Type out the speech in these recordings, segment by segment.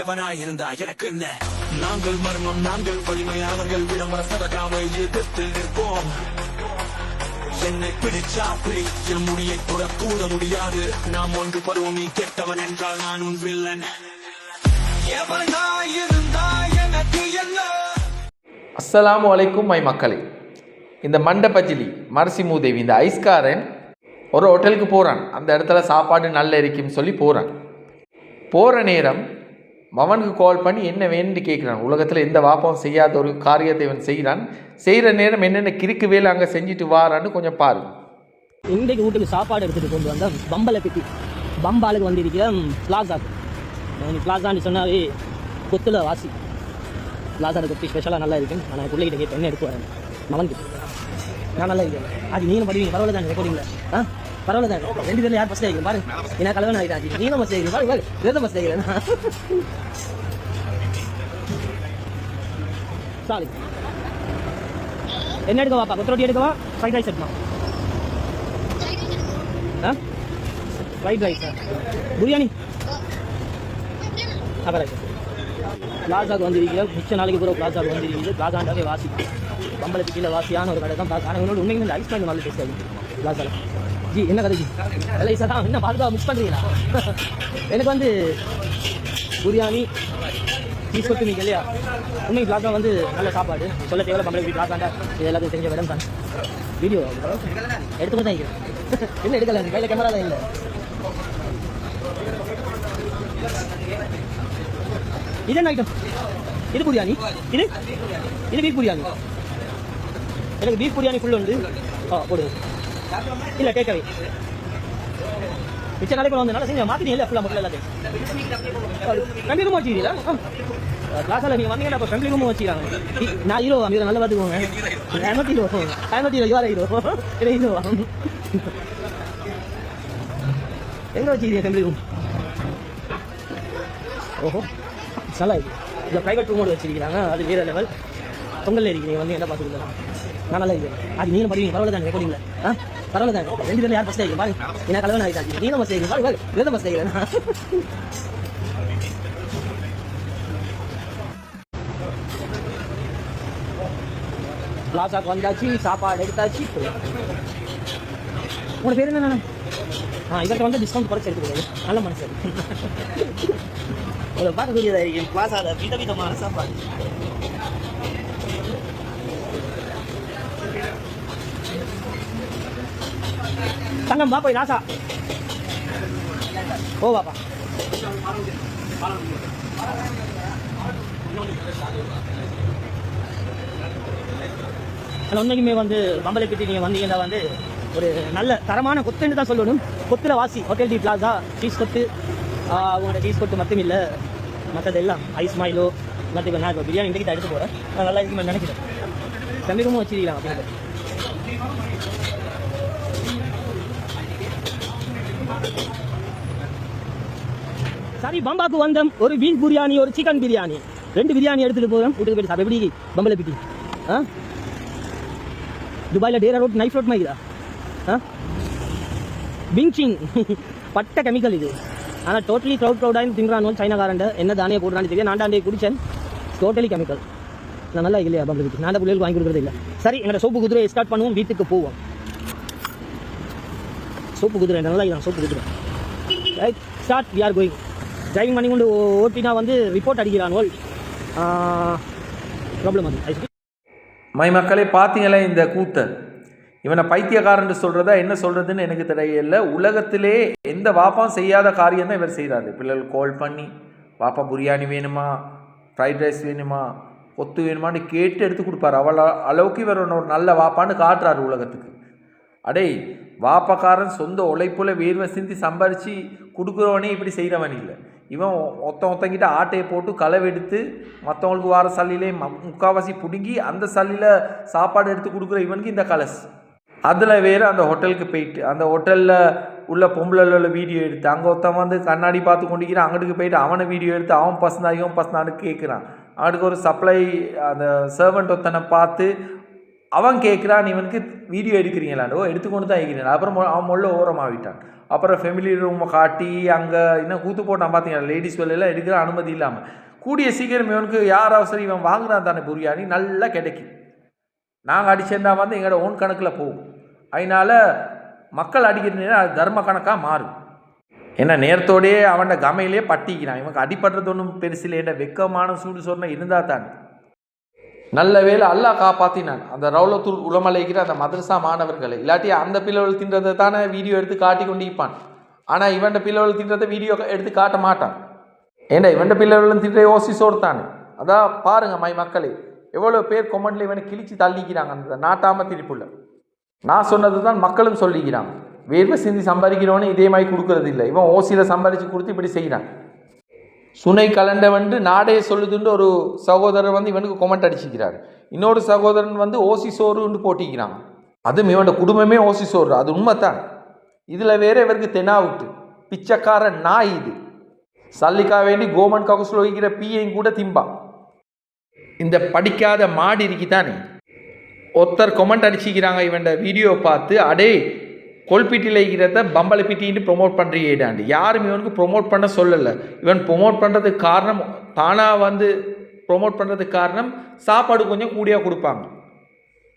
எவனாயிருந்தா எனக்கு என்ன? நாங்கள் மர்மம் நாங்கள் வலிமை அவர்கள் விளம்பர சதகாமை எதிர்த்து நிற்போம். என்னை பிடிச்சா பிடி என் முடியை கூட கூட முடியாது. நாம் ஒன்று பருவம் நீ கெட்டவன் என்றால் நான் உன் வில்லன். எவனாயிருந்தா எனக்கு என்ன? அஸ்ஸலாமு அலைக்கும் மை மக்களே. இந்த மண்டபஜிலி மரசிமூதேவி இந்த ஐஸ்காரன் ஒரு ஹோட்டலுக்கு போகிறான் அந்த இடத்துல சாப்பாடு நல்ல இருக்குன்னு சொல்லி போகிறான் போகிற நேரம் மவனுக்கு கால் பண்ணி என்ன வேணும்னு கேட்குறான் உலகத்தில் எந்த வாப்பம் செய்யாத ஒரு காரியத்தை இவன் செய்கிறான் செய்கிற நேரம் என்னென்ன கிறுக்கு வேலை அங்கே செஞ்சுட்டு வாரான்னு கொஞ்சம் பாருங்க. இன்றைக்கு வீட்டுக்கு சாப்பாடு எடுத்துகிட்டு கொண்டு வந்த பம்பலை பெட்டி. பம்பாலுக்கு வந்திருக்கிற பிளாசா பிளாசான்னு சொன்னாவே கொத்துல வாசி. பிளாசாட கொத்தி ஸ்பெஷலாக நல்லா இருக்கும் நான் பிள்ளைகிட்ட கேட்டு என்ன எடுத்து வரேன்? மகனுக்கு நான் நல்லா இருக்கேன். அது நீங்களும் படிவீங்க பரவாயில்ல தான் ரெக்கார்டிங்கில் ஆ? பரவாயில்ல தான்? ரெண்டு பேரும் யார் ஃபஸ்ட் ஆகிக்கும் பாருங்க என்ன கலவன் ஆகிட்டாச்சு நீங்களும் ஃபஸ்ட் பாருங்க பாருங்க ஃபஸ்ட் சாரி என்ன எடுக்கவா கொத்தரோட்டி எடுக்கவா? ஃப்ரைட் ரைஸ் எடுக்கணும் ஆ? ஃப்ரைட் ரைஸ் பிரியாணி அப்புறம் பிளாசாக்கு வந்திருக்கீங்க. மிச்ச நாளைக்கு பூரா பிளாசாக்கு வந்திருக்கீங்க. பிளாசாண்டாவே வாசி கம்பளத்துக்கு கீழே வாசியான ஒரு கடை தான். பிளாசா ஆனால் உன்னோட உண்மைங்க இந்த ஐஸ் நல்ல டேஸ்ட் ஆகும் பிளாசாவில் ஜி என்ன கதை ஜி? இல்லை சார் தான். என்ன பாதுகா மிஸ் பண்ணுறீங்களா எனக்கு வந்து பிரியாணி பீஸ் கொத்து நீங்கள் இல்லையா? உண்மை பிளாசா வந்து நல்ல சாப்பாடு. சொல்ல தேவையில்ல கம்பளை பிளாசாண்டா இது எல்லாத்தையும் தெரிஞ்ச மேடம் தான். வீடியோ எடுத்து தான் என்ன எடுக்கல? கையில் கேமரா தான் இல்லை. இது என்ன ஐட்டம் இது பிரியாணி? இது? இது பீஃப் பிரியாணி. எனக்கு பீஃப் பிரியாணி ஃபுல் வந்து ஆ போடுங்க இல்லை கேட்கவே மிச்ச நாளைக்கு வந்து நல்லா செஞ்சு மாற்றினீங்க இல்லை ஃபுல்லாக மட்டும் எல்லாத்தையும்? ஃபேமிலி ரூம் வச்சுக்கிறீங்களா? கிளாஸில் நீங்கள் வந்தீங்கன்னா அப்போ ஃபேமிலி ரூமும் வச்சுக்கிறாங்க. நான் ஹீரோ அமீர் நல்லா பார்த்துக்கோங்க ஐம்பத்தி ஹீரோ ஐம்பத்தி ஹீரோ இவார ஹீரோ இல்லை ஹீரோ எங்கே வச்சுக்கிறீங்க ஃபேமிலி ரூம்? ஓஹோ நல்லா இருக்கு. இந்த ப்ரைவேட் ரூமோடு வச்சிருக்கிறாங்க அது வேற லெவல் பொங்கல் இருக்கிறீங்க வந்து என்ன பார்த்துக்கலாம் நான் நல்லா இருக்கேன் அது நீங்களும் படிவீங்க பரவாயில்ல தான் ரெக்கார்டிங்ல ஆ? பரவாயில்ல தான்? ரெண்டு பேரும் யார் ஃபஸ்ட் ஆகிருக்கு பாருங்க. என்ன கலவன் ஆகிட்டாச்சு நீங்களும் ஃபஸ்ட் ஆகிருக்கு பாருங்க வேதம் ஃபஸ்ட் ஆகிறேன் பிளாசாக்கு வந்தாச்சு சாப்பாடு எடுத்தாச்சு. உங்களோட பேர் என்ன ஆ இவர்கிட்ட வந்து டிஸ்கவுண்ட் குறைச்சி எடுத்துக்கிறது நல்ல மனசு உங்களை பார்க்கக்கூடியதாக இருக்கும் பிளாசாவில் விதவிதமான சாப்பாடு. தங்கம் வா போய் ராசா ஓ வாப்பா அதில் உண்மைக்குமே வந்து பம்பளை பற்றி நீங்கள் வந்தீங்கன்னா வந்து ஒரு நல்ல தரமான கொத்துன்னு தான் சொல்லணும். கொத்தில் வாசி ஹோட்டல் டி பிளாசா சீஸ் கொத்து. அவங்களோட சீஸ் கொத்து மட்டும் இல்லை. மற்றது எல்லாம் ஐஸ் மாயிலோ மற்ற நான் இப்போ பிரியாணி இன்றைக்கு தான் எடுத்து போகிறேன் நான் நல்லா இருக்குமே நினைக்கிறேன். சமீபமும் வச்சிருக்கலாம் அப்படின்னு சரி பம்பாக்கு வந்தோம். ஒரு பீஃப் பிரியாணி ஒரு சிக்கன் பிரியாணி ரெண்டு பிரியாணி எடுத்துகிட்டு போகிறோம் வீட்டுக்கு போயிட்டு சாப்பிட. எப்படி? பம்பளை பிட்டி. ஆ? துபாயில் டேரா ரோட் நைஃப் ரோட் மாதிரிதா ஆ? பிங்சிங் பட்ட கெமிக்கல் இது. ஆனால் டோட்டலி க்ரௌட் க்ரௌடாக தின்றானோ சைனாக்காரண்ட என்ன தானே போடுறான்னு தெரியும் நான்டாண்டே குடிச்சேன். டோட்டலி கெமிக்கல் நான் நல்லா இல்லையா பம்பளை பிட்டி? நான் பிள்ளைகளுக்கு வாங்கி கொடுக்குறது இல்லை. சரி எங்களோட சோப்பு குதிரையை ஸ்டார்ட் பண்ணுவோம். வீட்டுக்கு போவோம். சோப்பு குதிரை நல்லா சோப்பு குதிரை right start we are going driving பண்ணி கொண்டு ஓட்டினா வந்து ரிப்போர்ட் அடிக்கிறான் ப்ராப்ளம் அது. மை மக்களே பார்த்தீங்களே இந்த கூத்தை இவனை பைத்தியக்காரன் சொல்கிறதா என்ன சொல்கிறதுன்னு எனக்கு தெரியல. உலகத்திலே எந்த வாப்பாம் செய்யாத காரியம் தான் இவர் செய்கிறாரு பிள்ளைகள் கால் பண்ணி வாப்பா பிரியாணி வேணுமா? ஃப்ரைட் ரைஸ் வேணுமா? கொத்து வேணுமான்னு கேட்டு எடுத்து கொடுப்பாரு. அவள அளவுக்கு இவர் ஒரு நல்ல வாப்பான்னு காட்டுறாரு உலகத்துக்கு. அடே வாப்பக்காரன் சொந்த உழைப்பில் வேர்வை சிந்தி சம்பாரித்து கொடுக்குறவனே இப்படி செய்கிறவன் இல்லை. இவன் ஒத்த ஒத்தங்கிட்ட ஆட்டையை போட்டு களவெடுத்து மற்றவங்களுக்கு வார சல்லிலே ம முக்காவாசி பிடுங்கி அந்த சல்லியில் சாப்பாடு எடுத்து கொடுக்குற இவனுக்கு இந்த கலஸ். அதில் வேறு அந்த ஹோட்டலுக்கு போயிட்டு அந்த ஹோட்டலில் உள்ள பொம்பளை வீடியோ எடுத்து அங்கே ஒருத்தன் வந்து கண்ணாடி பார்த்து கொண்டிருக்கிறான் அங்கிட்டுக்கு போயிட்டு அவனை வீடியோ எடுத்து அவன் பசந்தா இவன் பசந்தான்னு கேட்குறான் அவனுக்கு ஒரு சப்ளை அந்த சர்வெண்ட் ஒருத்தனை பார்த்து அவன் கேட்குறான் இவனுக்கு வீடியோ எடுக்கிறீங்களாண்டோ எடுத்துக்கொண்டு தான் இருக்கிறேன் அப்புறம் அவன் முள்ள ஓரமாகிட்டான். அப்புறம் ஃபெமிலி ரூமை காட்டி அங்கே இன்னும் கூத்து போட்டான் பார்த்தீங்களா லேடிஸ் எல்லாம் எடுக்கிற அனுமதி இல்லாமல் கூடிய சீக்கிரம் இவனுக்கு யார் அவசரம் இவன் வாங்குறான் தானே புரியாணி நல்லா கிடைக்கும். நாங்கள் அடிச்சிருந்தா வந்து எங்களோட ஓன் கணக்கில் போகும். அதனால் மக்கள் அடிக்கிறதுனா அது தர்ம கணக்காக மாறும். ஏன்னா நேரத்தோடயே அவன கமையிலே பட்டிக்கிறான். இவனுக்கு அடிப்படுறது ஒன்றும் பெருசில் என்ன வெக்கமான சூடு சொன்ன இருந்தால் தானே. நல்ல வேளை அல்லாஹ் காப்பாற்றினான் அந்த ரவுலத்துள் உலமலைக்கிற அந்த மதரசா மாணவர்களை. இல்லாட்டி அந்த பிள்ளைகள் தின்றதை தானே வீடியோ எடுத்து காட்டி கொண்டு இருப்பான் ஆனால் இவன்ட பிள்ளைகள் தின்றதை வீடியோ எடுத்து காட்ட மாட்டான். ஏண்டா இவன்ட பிள்ளைகளும் தின்ற யோசி தானே அதான் பாருங்க மை மக்களே எவ்வளோ பேர் கொமெண்ட்ல இவனை கிழிச்சு தள்ளிக்கிறாங்க அந்த நாட்டாம திருப்புள்ள. நான் சொன்னது தான் மக்களும் சொல்லிக்கிறான் வேர்வை சிந்தி சம்பாதிக்கிறவனே இதே மாதிரி கொடுக்கறது இல்லை இவன் ஓசியில் சம்பாதிச்சு கொடுத்து இப்படி செய்கிறான் சுனை கலண்டவன்று நாடே சொல்லுதுன்னு ஒரு சகோதரர் வந்து இவனுக்கு கொமெண்ட் அடிச்சுக்கிறார் இன்னொரு சகோதரன் வந்து ஓசி சோறுன்னு போட்டிக்கிறான் அதுவும் இவனோட குடும்பமே ஓசி சோறு. அது உண்மைத்தான் இதில் வேற இவருக்கு தெனாவுட்டு பிச்சைக்கார நாய் இது. சல்லிக்கா வேண்டி கோமன் கவுசில் வைக்கிற பீயையும் கூட திம்பா. இந்த படிக்காத மாடு இருக்கித்தானே ஒருத்தர் கொமெண்ட் அடிச்சிக்கிறாங்க இவன் வீடியோ பார்த்து அடே கொல்பிட்டியில் இருக்கிறத பம்பளப்பிட்டின்னு ப்ரொமோட் பண்ணுறீடாண்டு யாரும் இவனுக்கு ப்ரொமோட் பண்ண சொல்லலை. இவன் ப்ரொமோட் பண்ணுறதுக்கு காரணம் தானாக வந்து ப்ரொமோட் பண்ணுறதுக்கு காரணம் சாப்பாடு கொஞ்சம் கூடியாக கொடுப்பாங்க.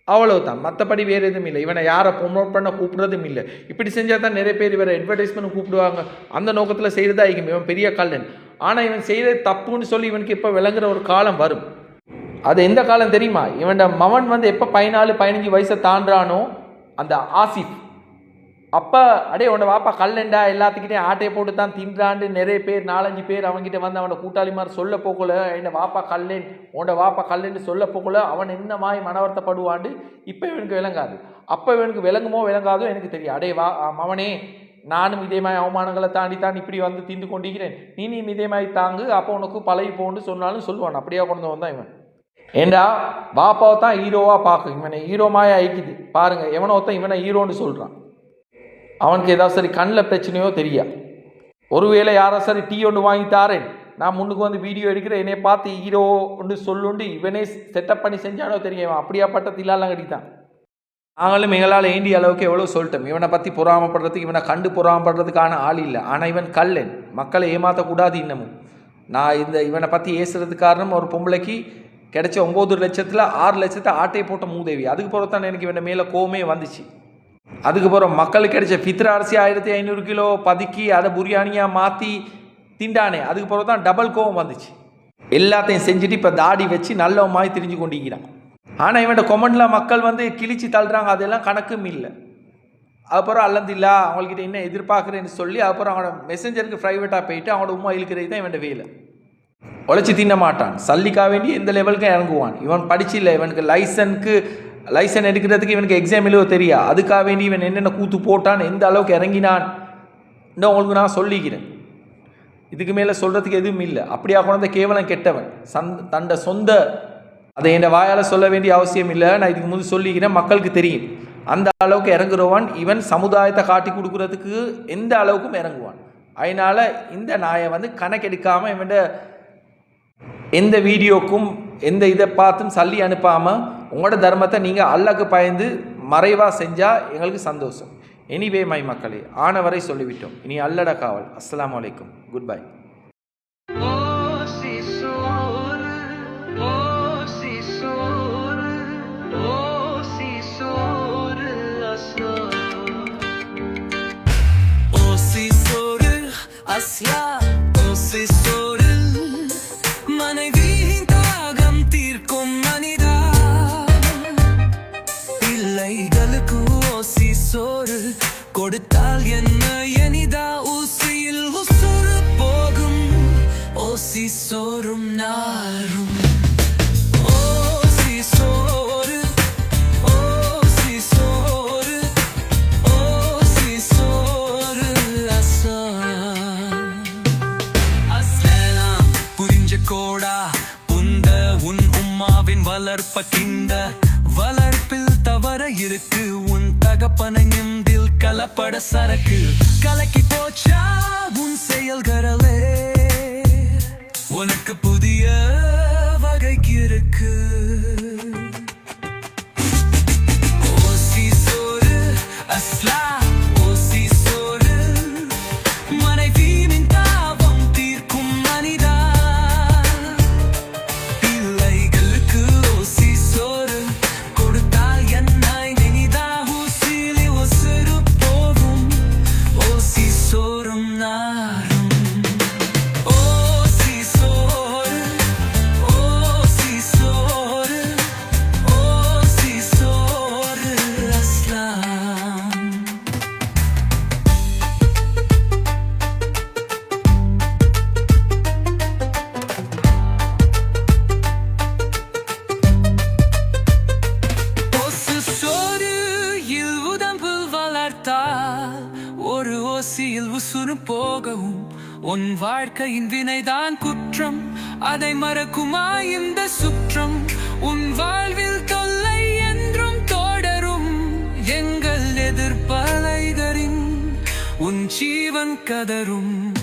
அவ்வளவுதான். மற்றபடி வேறு எதுவும் இல்லை. இவனை யாரை ப்ரொமோட் பண்ண கூப்பிடுறதும் இல்லை. இப்படி செஞ்சால் தான் நிறைய பேர் இவரை அட்வர்டைஸ்மெண்ட் கூப்பிடுவாங்க. அந்த நோக்கத்தில் செய்கிறதா இருக்கும். இவன் பெரிய கல்லன் ஆனால் இவன் செய்கிறது தப்புன்னு சொல்லி இவனுக்கு இப்போ விளங்குற ஒரு காலம் வரும். அது எந்த காலம் தெரியுமா? இவன் மவன் வந்து எப்போ பதினாலு பதினஞ்சு வயசை தாண்டானோ அந்த ஆசிஃப் அப்போ அடே உன்னை வாப்பா கல்லண்டா எல்லாத்துக்கிட்டையும் ஆட்டையை போட்டு தான் தின்றாண்டு நிறைய பேர் நாலஞ்சு பேர் அவன்கிட்ட வந்து அவனை கூட்டாளி மாதிரி சொல்ல போகல. என்ன வாப்பா கல்லேன் உன்னை வாப்பா கல்லுன்னு சொல்ல போகல. அவன் என்ன மாதிரி மனவர்த்தப்படுவாண்டு? இப்போ இவனுக்கு விளங்காது. அப்போ இவனுக்கு விளங்குமோ விளங்காதோ எனக்கு தெரியும் அடே வா அவனே மவனே நானும் இதே மாதிரி அவமானங்களை தாண்டி தான் இப்படி வந்து தீந்து கொண்டிருக்கிறேன். நீ நீ இதே மாதிரி தாங்கு. அப்போ உனக்கு பழகி போன்னு சொன்னாலும் சொல்லுவான். அப்படியே கொண்டு வந்தான் இவன். ஏண்டா பாப்பாவை தான் ஹீரோவாக பார்க்கும் இவனை ஹீரோ மாயா ஐக்குது பாருங்க எவனோ ஒருத்தன் இவனை ஹீரோன்னு சொல்கிறான் அவனுக்கு ஏதாவது சரி கண்ணில் பிரச்சனையோ தெரியா ஒருவேளை யாரோ சரி டீ ஒன்று வாங்கி தாரேன். நான் முன்னுக்கு வந்து வீடியோ எடுக்கிறேன் என்னை பார்த்து ஹீரோ ஒன்று சொல்லுண்டு இவனே செட்டப் பண்ணி செஞ்சானோ தெரியும் இவன் அப்படியாப்பட்ட தில்லாலாம் கட்டித்தான் நாங்களும் எங்களால் ஏண்டி அளவுக்கு எவ்வளோ சொல்லிட்டோம்? இவனை பற்றி பொறாமப்படுறதுக்கு இவனை கண்டு பொறாமப்படுறதுக்கான ஆள் இல்லை. ஆனால் இவன் கல்லன் மக்களை ஏமாற்றக்கூடாது இன்னமும். நான் இந்த இவனை பற்றி ஏசுறதுக்கு காரணம் ஒரு பொம்பளைக்கு கிடைச்ச ஒம்பது லட்சத்தில் ஆறு லட்சத்தை ஆட்டையை போட்ட மூதேவி. அதுக்கு பிறகு தான் எனக்கு இவனை மேலே கோவமே வந்துச்சு. அதுக்கப்புறம் மக்களுக்கு கிடைச்ச ஃபித்ர அரிசி ஆயிரத்தி ஐநூறு கிலோ பதுக்கி அதை புரியாணியாக மாற்றி திண்டானே. அதுக்கு பிறகு தான் டபுள் கோவம் வந்துச்சு. எல்லாத்தையும் செஞ்சுட்டு இப்போ தாடி வச்சு நல்ல மாதிரி திரிஞ்சு கொண்டிருக்கிறான். ஆனால் இவன்ட கொமெண்டில் மக்கள் வந்து கிழிச்சு தள்ளுறாங்க அதெல்லாம் கணக்கும் இல்லை. அப்புறம் அல்லந்தில்லா அவங்கக்கிட்ட என்ன எதிர்பார்க்குறேன்னு சொல்லி அப்புறம் அவனோட மெசஞ்சருக்கு ப்ரைவேட்டாக போயிட்டு அவனோட உமா இழுக்கிறது தான் இவன் வேலை. உழைச்சி தின்ன மாட்டான் சல்லிக்கா வேண்டி எந்த லெவலுக்கும் இறங்குவான். இவன் படிச்சில்லை இவனுக்கு லைசனுக்கு லைசன் எடுக்கிறதுக்கு இவனுக்கு எக்ஸாம் எழுத தெரியா? அதுக்காக வேண்டி இவன் என்னென்ன கூத்து போட்டான் எந்த அளவுக்கு இறங்கினான்? இன்னும் உங்களுக்கு நான் சொல்லிக்கிறேன். இதுக்கு மேலே சொல்கிறதுக்கு எதுவும் இல்லை. அப்படியா குழந்தை? கேவலம் கெட்டவன். சந் தண்ட சொந்த. அதை என் வாயால் சொல்ல வேண்டிய அவசியம் இல்லை. நான் இதுக்கு முன்பு சொல்லிக்கிறேன் மக்களுக்கு தெரியும். அந்த அளவுக்கு இறங்குறவன் இவன் சமுதாயத்தை காட்டி கொடுக்குறதுக்கு எந்த அளவுக்கும் இறங்குவான். அதனால் இந்த நாயை வந்து கணக்கெடுக்காமல் இவன்ட எந்த வீடியோக்கும் எந்த இதை பார்த்தும் சல்லி அனுப்பாமல் உங்களோட தர்மத்தை நீங்கள் அல்லாக்கு பயந்து மறைவாக செஞ்சால் எங்களுக்கு சந்தோஷம். எனிவே மை மக்களே ஆனவரை சொல்லிவிட்டோம். இனி அல்லட காவல். அஸ்ஸலாமு அலைக்கும். குட் பை ஓசி சோறு ஓசி சோறும் நாரும். ஓசி சோறு ஓசி சோறு ஓசி சோறு அஸ்லாம் புரிஞ்ச கோடா புந்த உன் உம்மாவின் வளர்ப்ப கிந்த வளர்ப்பில் தவற இருக்கு உன் தகப்பன நிந்தில் கலப்பட சரக்கு. கலக்கி போச்சா உன் செயல்களே உனக்கு புதிய வகைக்கு இருக்கு. A slide உன் வாழ்க்கையின் வினைதான் குற்றம். அதை மறக்குமா இந்த சுற்றம். உன் வாழ்வில் தொல்லை என்றும் தொடரும். எங்கள் எதிர்ப்பலைகரின் உன் ஜீவன் கதரும்.